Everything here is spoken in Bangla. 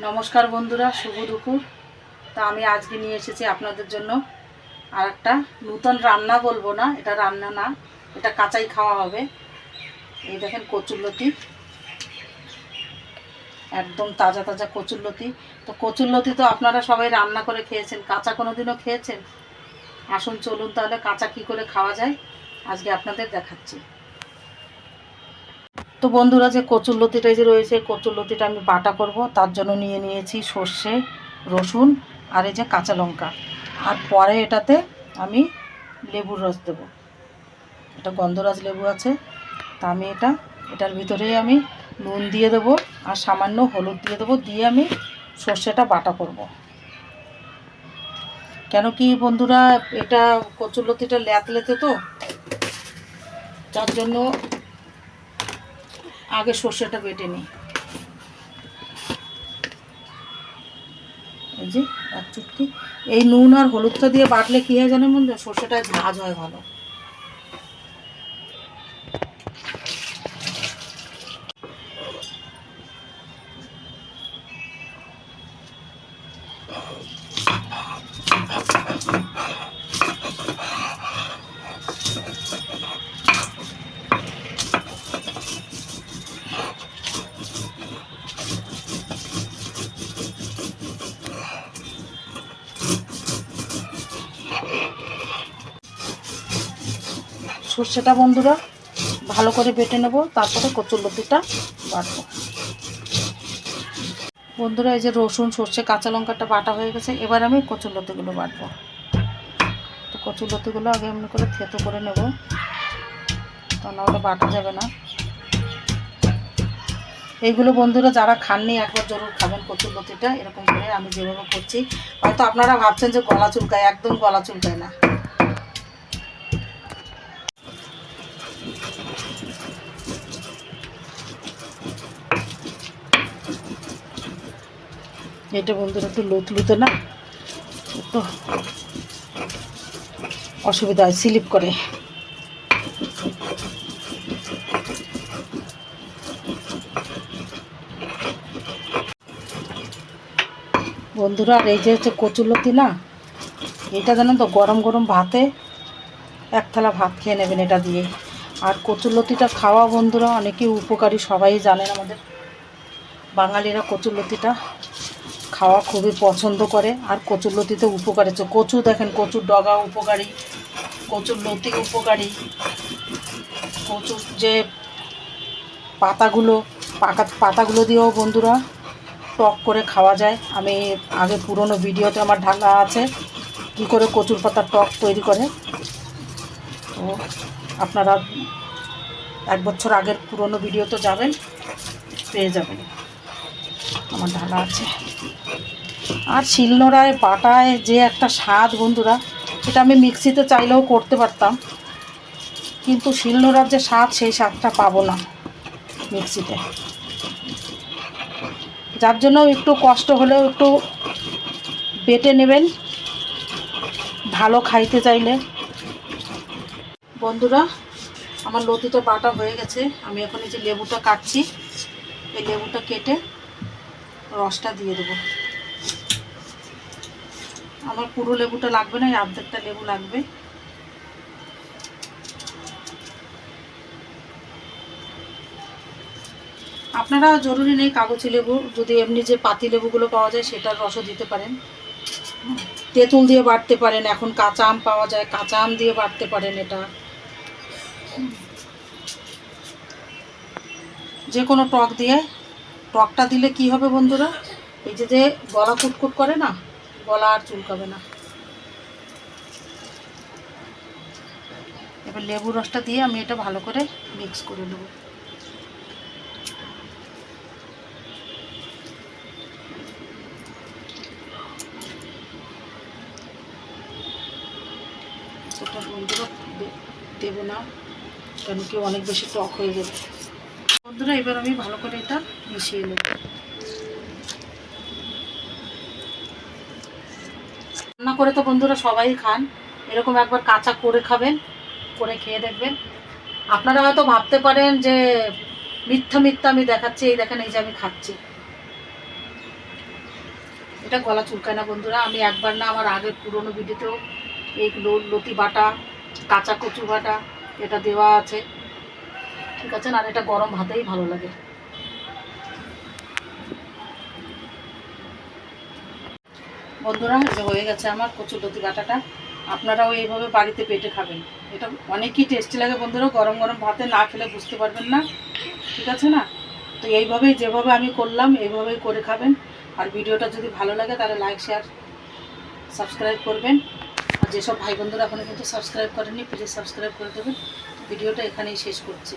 নমস্কার বন্ধুরা, শুভ দুপুর। তা আমি আজকে নিয়ে এসেছি আপনাদের জন্য আর একটা নূতন রান্না বলব না, এটা রান্না না, এটা কাঁচাই খাওয়া হবে। এই দেখেন কচুরলতি একদম তাজা তাজা কচুরলতি তো কচুরলতি তো আপনারা সবাই রান্না করে খেয়েছেন, কাঁচা কোনো দিনও খেয়েছেন? আসুন চলুন তাহলে কাঁচা কি করে খাওয়া যায়, আজকে আপনাদের দেখাচ্ছি। তো বন্ধুরা যে কচুরলতিটা যে রয়েছে, কচুর লতিটা আমি বাটা করব, তার জন্য নিয়ে নিয়েছি সর্ষে, রসুন আর এই যে কাঁচা লঙ্কা আর পরে এটাতে আমি লেবুর রস দেব এটা গন্ধরাজ লেবু আছে, তা আমি এটা, এটার ভিতরেই আমি নুন দিয়ে দেবো আর সামান্য হলুদ দিয়ে দেবো, দিয়ে আমি সর্ষেটা বাটা করব। কেন কি বন্ধুরা, এটা কচুরলতিটা ল্যাত লেতে তো, যার জন্য আগে সর্ষেটা বেটে নিই। এই যে, এক চুটকি। এই নুন আর হলুদটা দিয়ে বাটলে কী হয় জানেন বন্ধু সর্ষেটা ঝাঁজ হয় ভালো। সর্ষেটা বন্ধুরা, ভালো করে বেটে নেব, তারপরে কচুরলতিটা বাটবো। বন্ধুরা, এই যে রসুন, সর্ষে, কাঁচা লঙ্কাটা বাটা হয়ে গেছে, এবার আমি কচুরলতিগুলো বাটবো। তো কচুরলতিগুলো আগে এমনি করে থেতো করে নেব, তা নাহলে বাটা যাবে না। এইগুলো বন্ধুরা, যারা খাননি, একবার জরুর খাবেন কচুরলতিটা এরকম করে আমি যেভাবে করছি। হয়তো আপনারা ভাবছেন যে গলা চুলকায়, একদম গলা চুলকায় না। এটা বন্ধুরা একটু লুত লুতে না, একটু অসুবিধা হয়, স্লিপ করে। বন্ধুরা, আর এই যে হচ্ছে কচুলতি না, এটা জানেন তো, গরম গরম ভাতে এক থালা ভাত খেয়ে নেবেন এটা দিয়ে। আর কচুলতিটা খাওয়া বন্ধুরা, অনেকেই উপকারী, সবাই জানেন আমাদের বাঙালিরা কচুলতিটা খাওয়া খুবই পছন্দ করে। আর কচুর লতিতে উপকার। কচু দেখেন কচুর ডগা উপকারী, কচুর লতি উপকারী। কচুর যে পাতাগুলো, পাকা পাতাগুলো দিয়েও বন্ধুরা টক করে খাওয়া যায়। আমি আগে পুরনো ভিডিওতে আমার ঢাকা আছে, কি করে কচুর পাতার টক তৈরি করে। তো আপনারা এক বছর আগের পুরনো ভিডিও তো যাবেন, পেয়ে যাবেন। আমার ঢালা আছে। আর শিলনোড়ায় বাটায় যে একটা স্বাদ বন্ধুরা, এটা আমি মিক্সিতে চাইলেও করতে পারতাম। কিন্তু শিলনোড়ার যে স্বাদ, সেই স্বাদটা পাবো না মিক্সিতে। যার জন্য একটু কষ্ট হলেও একটু বেটে নেবেন। ভালো খাইতে চাইলে। বন্ধুরা, আমার লতিটা বাটা হয়ে গেছে। আমি এখন এই যে লেবুটা কাটছি। এই লেবুটা কেটে রসটা দিয়ে দেবো। আমার পুরো লেবুটা লাগবে না, এই অর্ধেকটা লেবু লাগবে। আপনারা জরুরি নেই কাগজি লেবু, যদি এমনি যে পাতি লেবুগুলো পাওয়া যায় সেটার রসও দিতে পারেন। তেঁতুল দিয়ে বাটতে পারেন, এখন কাঁচা আম পাওয়া যায়, কাঁচা আম দিয়ে বাটতে পারেন এটা। যে কোনো টক দিয়ে টকটা দিলে কি হবে বন্ধুরা? এই যে যে গলা কুটকুট করে না, গলা আর চুলকাবে না। এবার লেবু রসটা দিয়ে আমি এটা ভালো করে মিক্স করে নেব। বন্ধুরা দেবো না কেন কি অনেক বেশি টক হয়ে যাবে। বন্ধুরা, এবার আমি ভালো করে এটা মিশিয়ে নেব। রান্না করে তো বন্ধুরা সবাই খান। এরকম একবার কাঁচা করে খাবেন করে খেয়ে দেখবেন আপনারা হয়তো ভাবতে পারেন যে মিথ্যা মিথ্যা আমি দেখাচ্ছি, এই দেখেন, এই যে আমি খাচ্ছি। এটা গলা চুলকায় না বন্ধুরা, আমি একবার না, আমার আগের পুরনো ভিডিওতেও এই লতি বাটা, কাঁচা কচু বাটা, এটা দেওয়া আছে। ঠিক আছে, আর এটা গরম ভাতেই ভালো লাগে। বন্ধুরা হয়ে গেছে আমার কচুর লতি বাটাটা। আপনারাও এইভাবে বাড়িতে পেটে খাবেন। এটা অনেকই টেস্টি লাগে বন্ধুরা, গরম গরম ভাতে না খেলে বুঝতে পারবেন না। ঠিক আছে না? তো এইভাবেই যেভাবে আমি করলাম, এইভাবেই করে খাবেন। আর ভিডিওটা যদি ভালো লাগে, তাহলে লাইক শেয়ার সাবস্ক্রাইব করবেন। আর যেসব ভাই বন্ধুরা এখনও কিন্তু সাবস্ক্রাইব করেননি প্লিজ সাবস্ক্রাইব করে দেবেন। ভিডিওটা এখানেই শেষ করছি।